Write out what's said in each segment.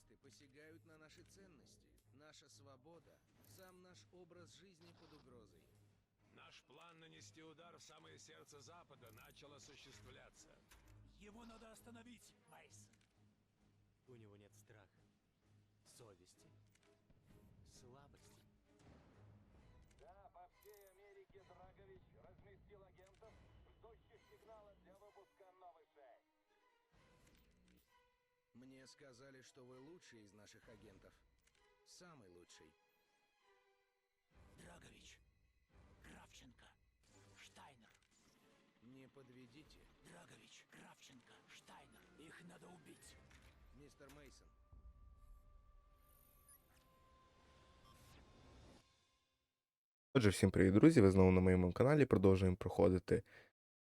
Террористы посягают на наши ценности. Наша свобода, сам наш образ жизни под угрозой. Наш план нанести удар в самое сердце Запада начал осуществляться. Его надо остановить, Мейсон. У него нет страха, совести, слабости. Мне сказали, что вы лучший из наших агентов. Самый лучший. Драгович, Кравченко, Штайнер. Не подведите, Драгович, Кравченко, Штайнер. Их надо убить. мистер Мейсон. Отже, всім привіт, друзі! Ви знову на моєму каналі. Продовжуємо проходити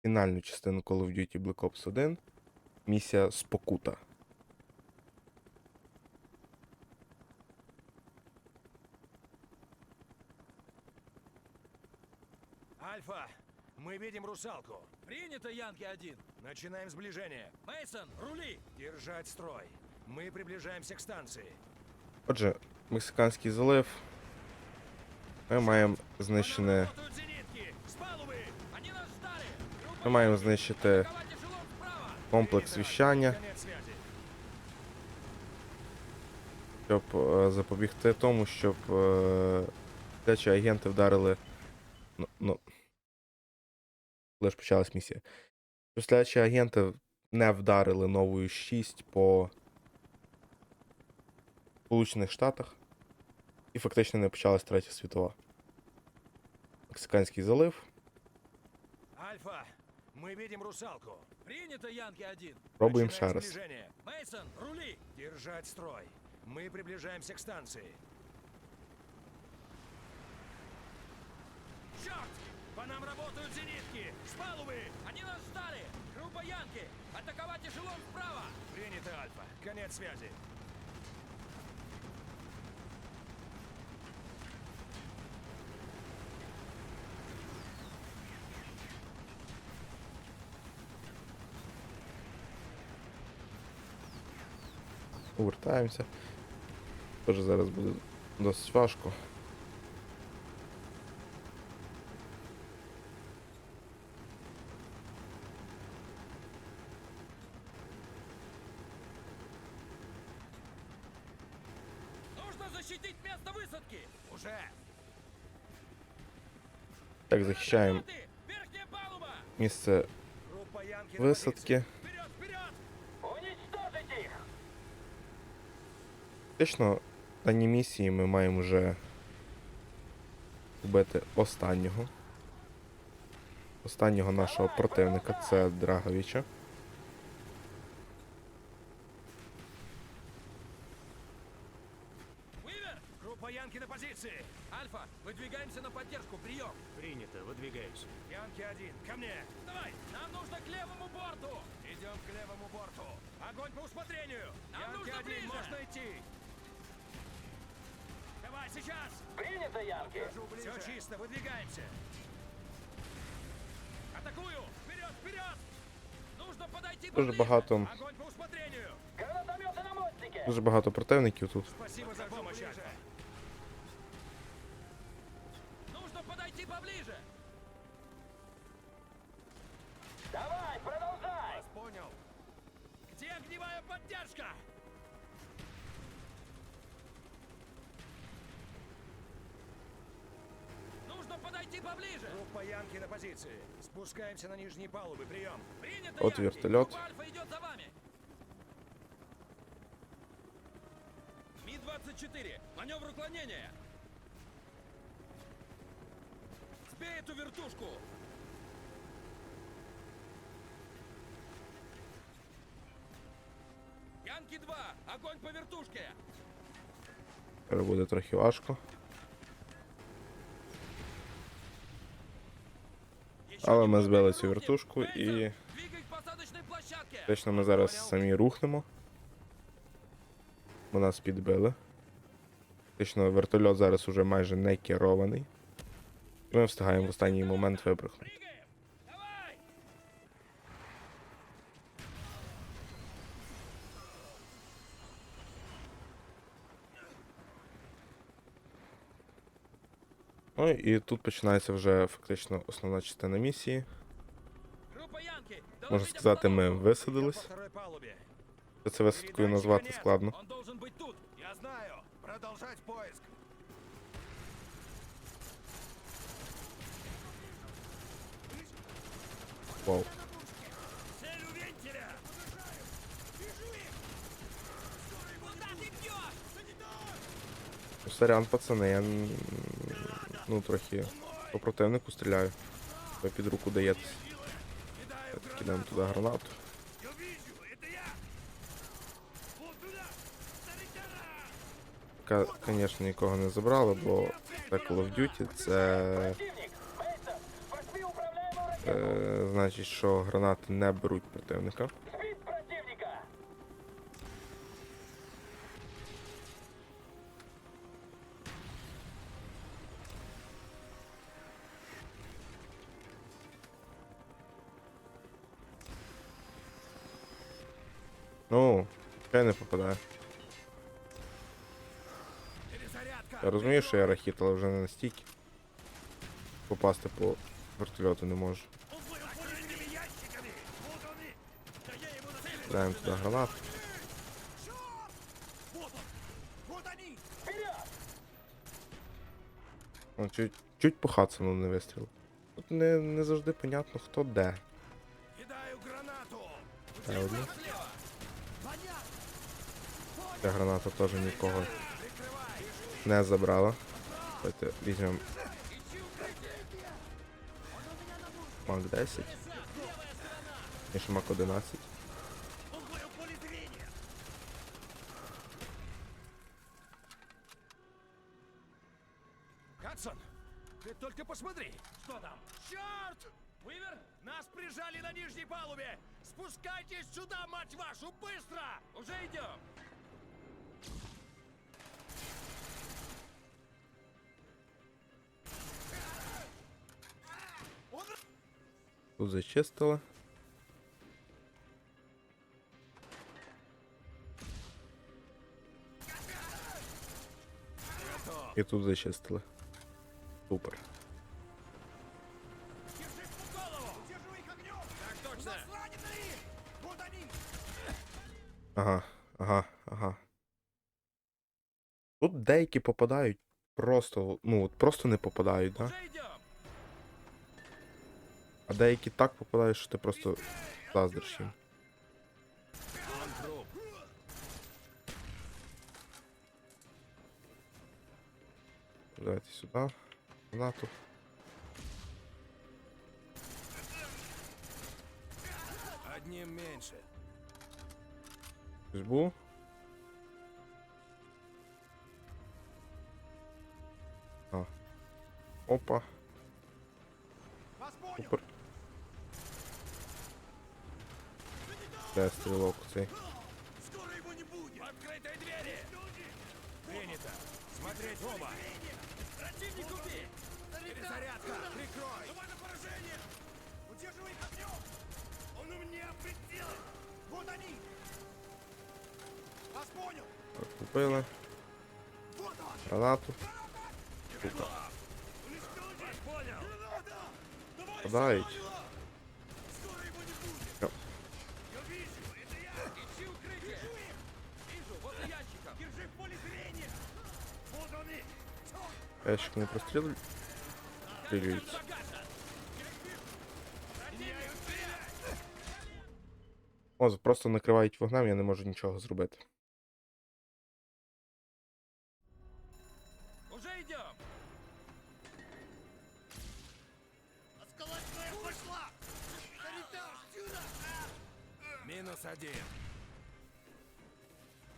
фінальну частину Call of Duty Black Ops 1. Місія Спокута. Альфа, мы видим русалку. Принято, Янки-1. Начинаем сближение. Мейсон, рули! Держать строй. Мы приближаемся к станции. Отже, Мексиканський залив. Ми маємо знищене. Работают зенитки! С палубы! Они нас ждали! Ми маємо знищити Атаковать эшелон справа! комплекс Принято, віщання, Конец связи. щоб е, запобігти тому, щоб е, течі агенти вдарили. Ну, ну. коли ж почалась місія. Щоб агенти не вдарили новою 6 по Сполучених Штатах. І фактично не почалась третя світова. Мексиканський залив. Альфа, мы видим русалку. Принято, Янки-1. Пробуємо Начинаем ще раз. Мейсон, рули! Держать строй. Мы приближаемся к станции. Черт! По нам работают зенитки! С палубы! Они нас ждали! Группа Янки! Атаковать эшелон справа! Принято, Альфа. Конец связи. Повертаємося. Тож зараз буде досить важко. Так, захищаємо місце висадки. Фактично, в місії ми маємо вже вбити останнього. Останнього нашого противника це Драговича. Янки один. Ко мне. Давай, нам нужно к левому борту! Идем к левому борту. Огонь по усмотрению. Нам Янки нужно один. ближе. Можно идти. Давай сейчас. Принято, Янки! Все чисто. Выдвигаемся. Атакую! Вперед, вперед! Нужно подойти Дуже поближе! багато, Огонь по усмотрению. Гранатометы на мостике! дуже багато противників тут. Спасибо за помощь, Альфа. Нужно подойти поближе! Давай, продолжай! Понял. Где огневая поддержка? Нужно подойти поближе! Группа Янки на позиции. Спускаемся на нижние палубы. Прием. Принято, Вот Янки! вертолет. Группа Альфа идет за вами! Ми-24! Маневр уклонения! Сбей эту вертушку! Янки-2! Огонь по вертушке! Тепер буде трохи важко. Але ми збили цю вертушку і точно ми зараз самі рухнемо. Бо нас підбили. Фактично вертольот зараз уже майже не керований. І ми встигаємо в останній момент випрыгнути. Ну і тут починається вже фактично основна частина місії. Можна сказати, ми висадились. Це висадкою назвати складно. Я знаю. Поиск. Вау. Ну, Сорян, пацани, я ну трохи по противнику стріляю. Ви під руку даєтесь. Кидаємо туди гранату. Звісно, нікого не забрали, бо це Call of Duty, це е, значить, що гранати не беруть противника! Ну, я не попадаю. Я розумію, що я рахіт, але вже не настільки. Попасти по вертольоту не можу. Даємо туди. Вперед! О, чуть, чуть по Хадсону не вистрілив. Тут не, не завжди понятно, хто де. Кидаю гранату. Та одну. Слева! Ця граната теж нікого Прикрывай. не забрала. Давайте візьмемо Мак 10. Ніж Мак 11. Он был в поле зрения. Хадсон, ты только посмотри. Что там? Черт! Уивер? Нас прижали на нижней палубе! Спускайтесь сюда, мать вашу, быстро! Уже идем! Тут зачистили. І тут зачистили. Супер. Ага, ага, ага. Тут деякі попадають просто, ну от просто не попадають, да? А деякі так попадають, що ти просто заздриш їм. Давайте сюди. Гранату. Одним меньше. Хтось був? А. Опа. Супер. Де стрілок цей? Скоро его не будет! Открытые двери! Принято! Смотреть в оба! Противник убей! Перезарядка! Прикрой! Давай на поражение! Удерживай их огнем! Он у меня прицел! Вот они! Вас понял! Он! Гранату. Вас понял! Давай Ящик не прострілюють. Стрілюється. О, просто накривають вогнем, я не можу нічого зробити. Уже идем! Минус один.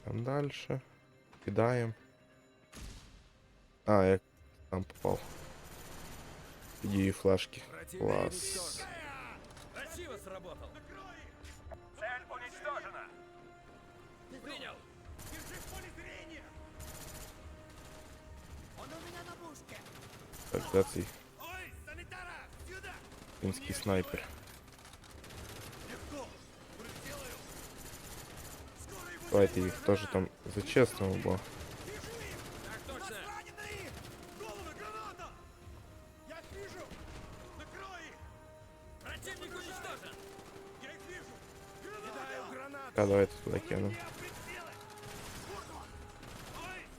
Там далі. Кидаємо. А, я там попав. Під її флешки. Клас. Красиво сработал! Цель уничтожена! Принял! Держи в поле зрения! Он у меня на мушке! Так, де цей Ой, санитара! Сюда! фінський снайпер? Легко! Сделаю! Скоро его Давайте їх теж там зачистимо, бо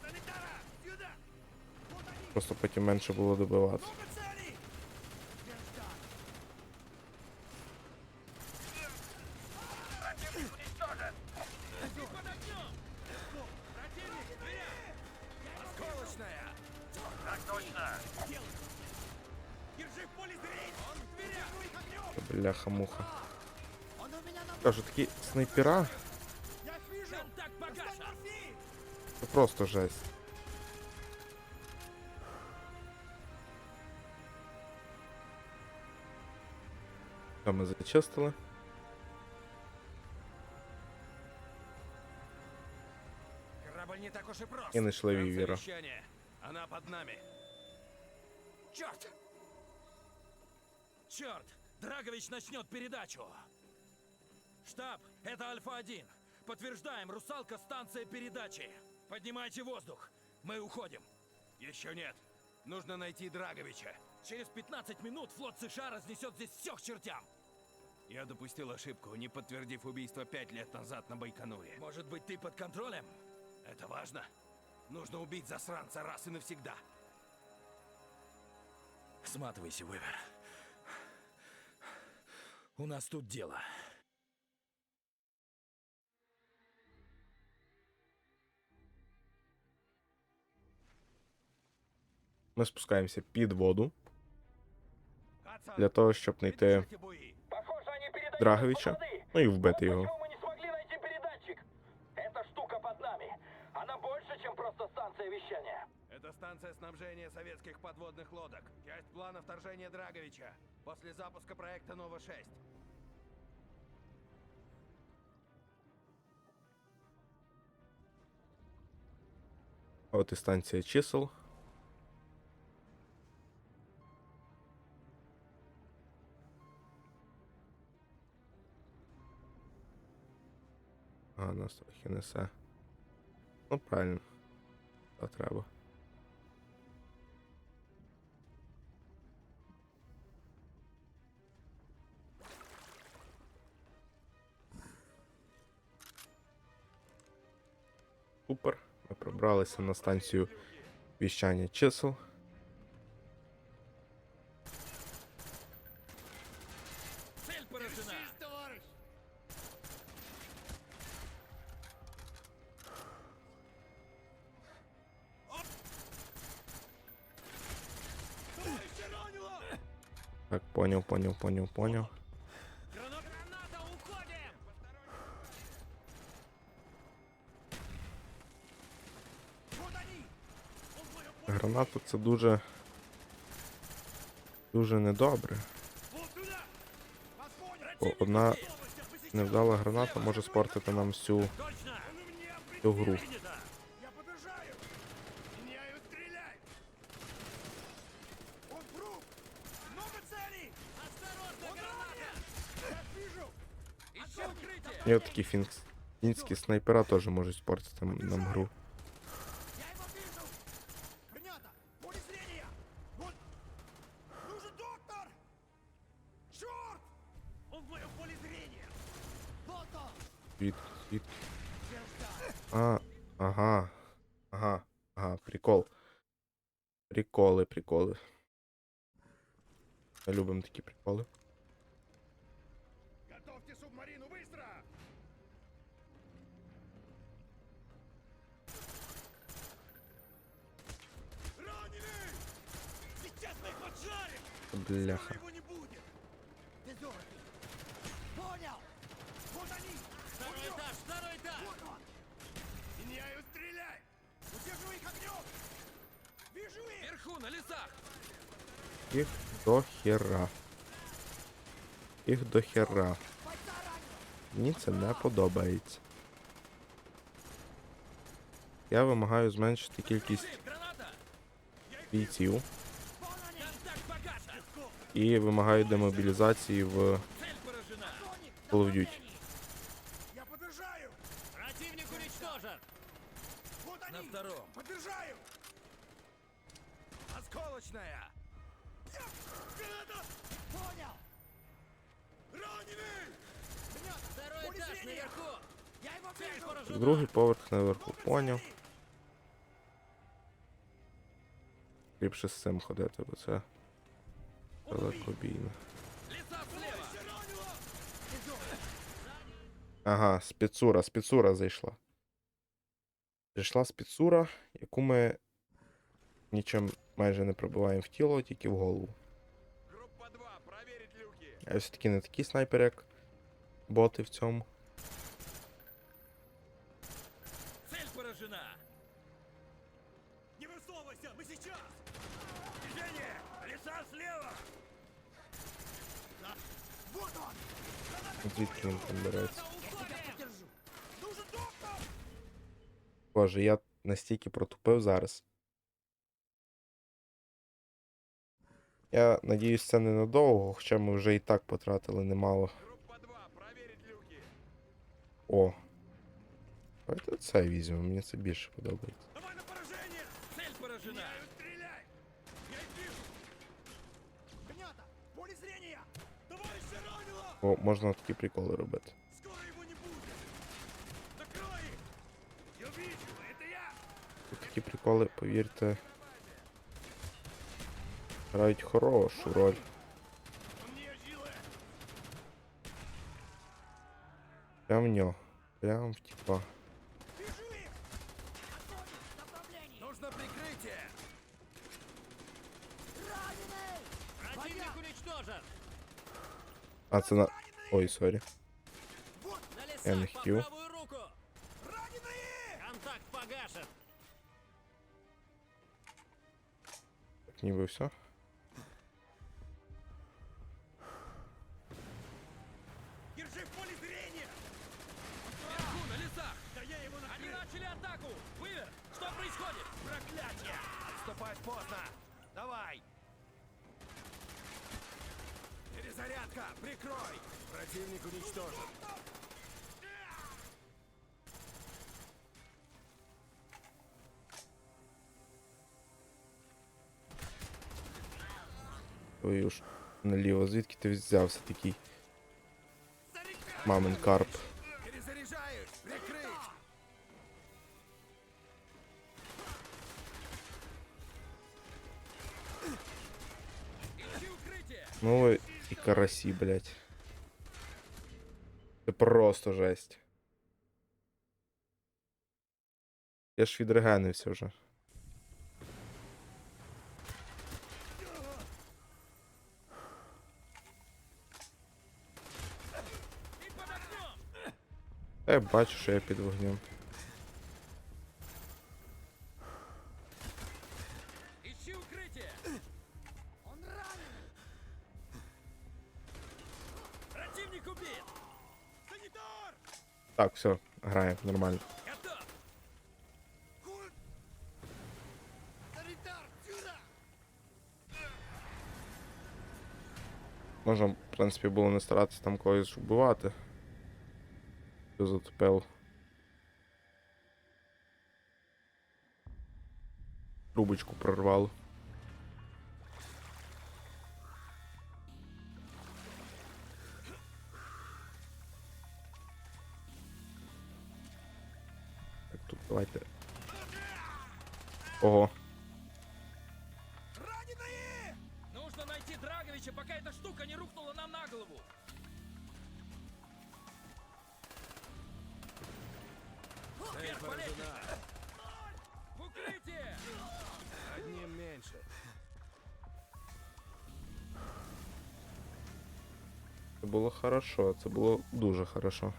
Санитара! Сюда! туда кину. Просто потім менше було добивати. снайпера. Это просто жесть. Там мы зачистили. Корабль не так уж и прост. И нашла Вивера. Она под нами. Черт! Черт! Драгович начнет передачу! Штаб, это Альфа-1. Подтверждаем, русалка, станция передачи. Поднимайте воздух. Мы уходим. Еще нет. Нужно найти Драговича. Через 15 минут флот США разнесет здесь все к чертям. Я допустил ошибку, не подтвердив убийство пять лет назад на Байконуре. Может быть, ты под контролем? Это важно. Нужно убить засранца раз и навсегда. Сматывайся, Вывер. У нас тут дело. Ми спускаємося під воду Хадсон, для того, щоб знайти передержите буи. Похоже, они передают Драговича. координаты. Ну і вбити Вот його. почему мы не смогли найти передатчик. Эта штука под нами. Она больше, чем просто станция вещания. Это станция снабжения советских подводных лодок. Часть плана вторжения Драговича. После запуска проекта Нова-6. От і станція чисел. Нас трохи несе. Ну, правильно. Та треба. Супер. Ми пробралися на станцію віщання чисел. Они! Он в моем поле Граната це дуже. Дуже недобре. Понял! Бо одна невдала граната може спортити нам всю всю гру. Принято! Я подержаю! Меняю, стреляй! Он труп! Много целей! Осторожно, Он граната! ранен! Я вижу! Ищи укрытие! І от такі фінс... фінські снайпера теж можуть спортити нам гру. Звідки, звідки? А, ага. Ага. Ага, прикол. Приколи. Ми любимо такі приколи. Бляха. Скоро его не будет! Понял! Вот они! Второй этаж, второй этаж! Вот он! Меняю, стреляй! Удерживай их огнем! Вижу их! Вверху, на лесах! Їх до хера. Їх до хера. Бойца ранило! Мені це не подобається. Я вимагаю зменшити кількість Взрыв, граната! бійців і вимагаю демобілізації в! Call of Duty. Я подержаю! Противник уничтожен! Вот они! На втором! Подержаю! Осколочная! Понял! Раненый! Второй этаж наверху! Другий поверх наверху, поняв. Ліпше з цим ходити, бо це далекобійно. Ага, спецура, спецура зайшла. Зайшла спецура, яку ми нічим майже не пробиваємо в тіло, тільки в голову. Група 2, люки. Я все-таки не такий снайпер, як боти в цьому. Звідки він? Боже, я настільки протупив зараз. Я надіюсь, це ненадовго, хоча ми вже і так потратили немало. Группа 2, проверить люки. О. Давайте це візьмемо, мені це більше подобається. Давай на поражение! Цель поражена! О, можна такі приколи робити. Такі приколи, повірте, грають хорошу роль. Прям в нього. Прям в типа. А, це на. Ой, сорі. На Я не лесах по хотів. правую руку! Раненые! Контакт погашен! Так ніби все. Держи в поле зрения! Вверху, на лесах! Да я его Они накрыл! начали атаку! Вывер! Что происходит? Проклятие! Отступать поздно. Давай. Перезарядка! Прикрой! Противник уничтожен! Твою ж наліво. Звідки ти взявся такий? Мамин карп. Перезаряжаюсь! Прикрыть! Ищи укрытие! Ну ви і карасі, блядь. Це просто жесть. Я ж відрегенився вже. Та я бачу, що я під вогнем. Так, все, граємо, нормально. Можна, в принципі, було не старатися там когось вбивати. Затопив. Трубочку прорвало. Вверх по лестнице! В укрытие! Одним меньше. Це було хорошо, це було дуже хорошо.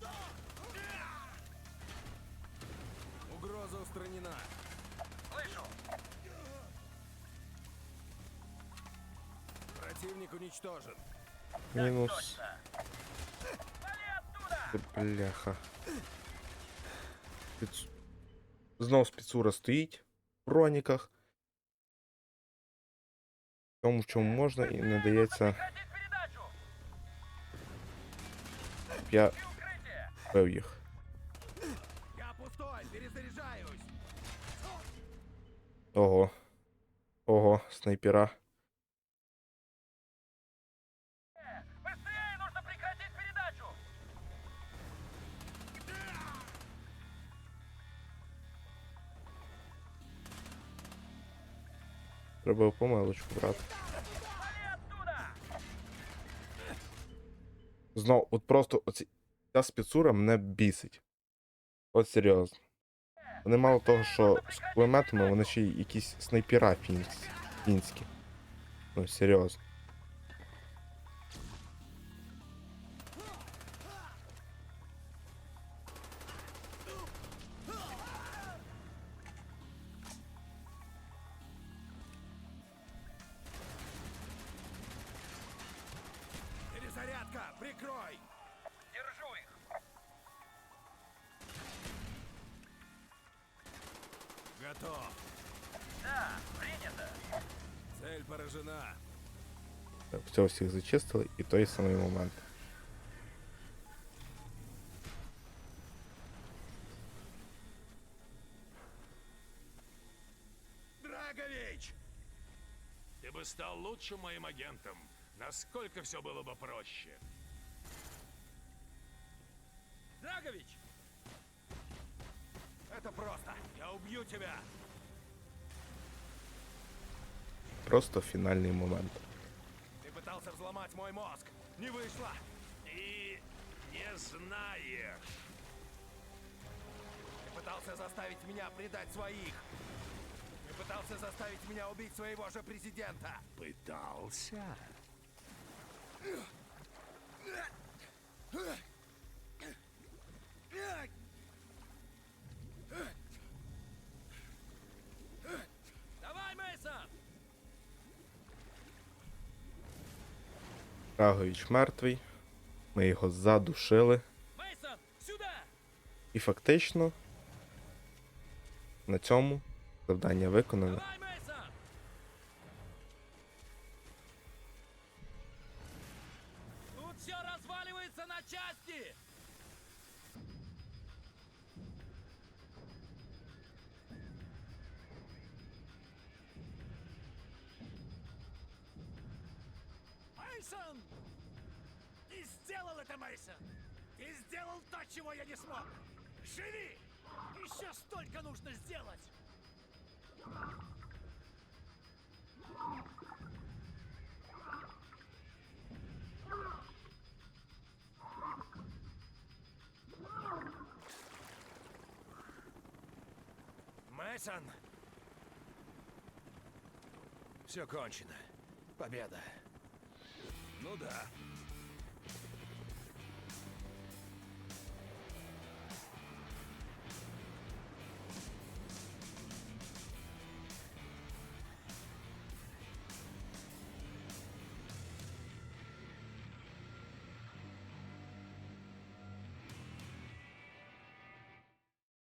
иду! Угроза устранена. Слышу. Противник уничтожен. Минус. Бляха. Спец... Знов спецура стоїть в броніках. Тому в чем можно и надається. Я вбив їх. Я пустой, перезаряжаюсь. Ого. Ого, снайпера. Треба помилочку брати. Знов, от просто оці, ця спецура мене бісить. От серйозно. Вони мало того, що з кулеметами, вони ще й якісь снайпера фінські. Ну, серйозно. Зачистили, і той самий момент. Драгович! Ты бы стал лучшим моим агентом. Насколько все было бы проще. Драгович! Это просто. Я убью тебя. Просто фінальний момент. Пытался взломать мой мозг. Не вышло. Ты не знаешь. Ты пытался заставить меня предать своих. Ты пытался заставить меня убить своего же президента. Пытался? Драгович мертвий. Ми його задушили. І фактично на цьому завдання виконано. Еще столько нужно сделать! Мэйсон. Все кончено. Победа. Ну да.